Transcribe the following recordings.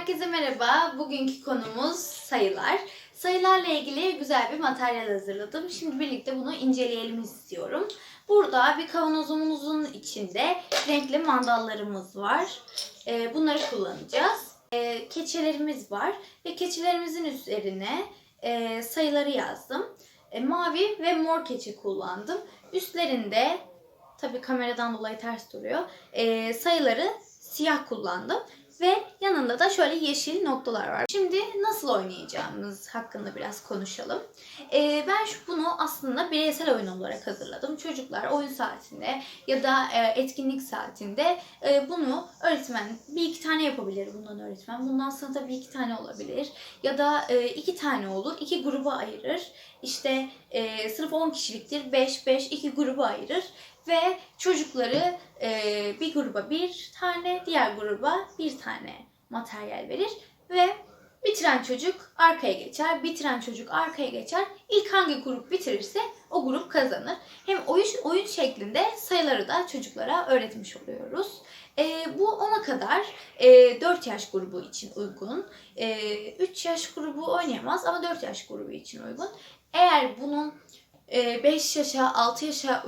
Herkese merhaba. Bugünkü konumuz sayılar. Sayılarla ilgili güzel bir materyal hazırladım. Şimdi birlikte bunu inceleyelim istiyorum. Burada bir kavanozumuzun içinde renkli mandallarımız var. Ee, bunları kullanacağız. Ee, keçelerimiz var ve keçelerimizin üzerine e, sayıları yazdım. E, mavi ve mor keçe kullandım. Üstlerinde tabii kameradan dolayı ters duruyor. e, sayıları siyah kullandım. Ve yanında da şöyle yeşil noktalar var. Şimdi nasıl oynayacağımız hakkında biraz konuşalım. Ee, ben şu bunu aslında bireysel oyun olarak hazırladım. Çocuklar oyun saatinde ya da e, etkinlik saatinde e, bunu öğretmen bir iki tane yapabilir bundan öğretmen. Bundan sınıfta bir iki tane olabilir. Ya da e, iki tane olur. iki gruba ayırır. İşte e, sınıf 10 kişiliktir. 5 5 iki gruba ayırır ve çocukları e, bir gruba bir tane, diğer gruba bir tane materyal verir ve bitiren çocuk arkaya geçer, bitiren çocuk arkaya geçer. İlk hangi grup bitirirse o grup kazanır. Hem oyun oyun şeklinde sayıları da çocuklara öğretmiş oluyoruz. E, bu ona kadar e, 4 yaş grubu için uygun. E, 3 yaş grubu oynayamaz ama 4 yaş grubu için uygun. Eğer bunun 5 yaşa, 6 yaşa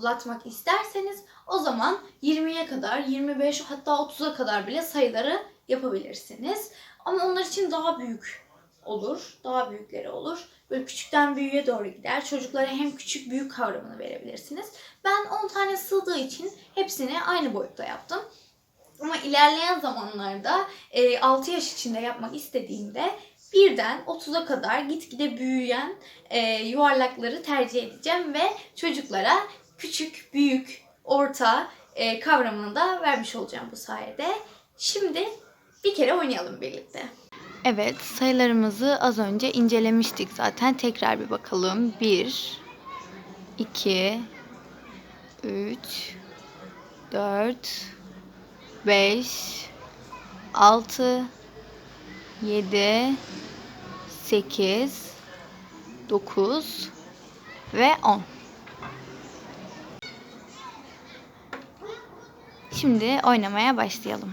uygulatmak isterseniz o zaman 20'ye kadar, 25 hatta 30'a kadar bile sayıları yapabilirsiniz. Ama onlar için daha büyük olur. Daha büyükleri olur. Böyle küçükten büyüğe doğru gider. Çocuklara hem küçük büyük kavramını verebilirsiniz. Ben 10 tane sığdığı için hepsini aynı boyutta yaptım. Ama ilerleyen zamanlarda 6 yaş içinde yapmak istediğimde birden 30'a kadar gitgide büyüyen e, yuvarlakları tercih edeceğim ve çocuklara küçük, büyük, orta e, kavramını da vermiş olacağım bu sayede. Şimdi bir kere oynayalım birlikte. Evet, sayılarımızı az önce incelemiştik zaten. Tekrar bir bakalım. 1 2 3 4 5 6 7 8 9 ve 10. Şimdi oynamaya başlayalım.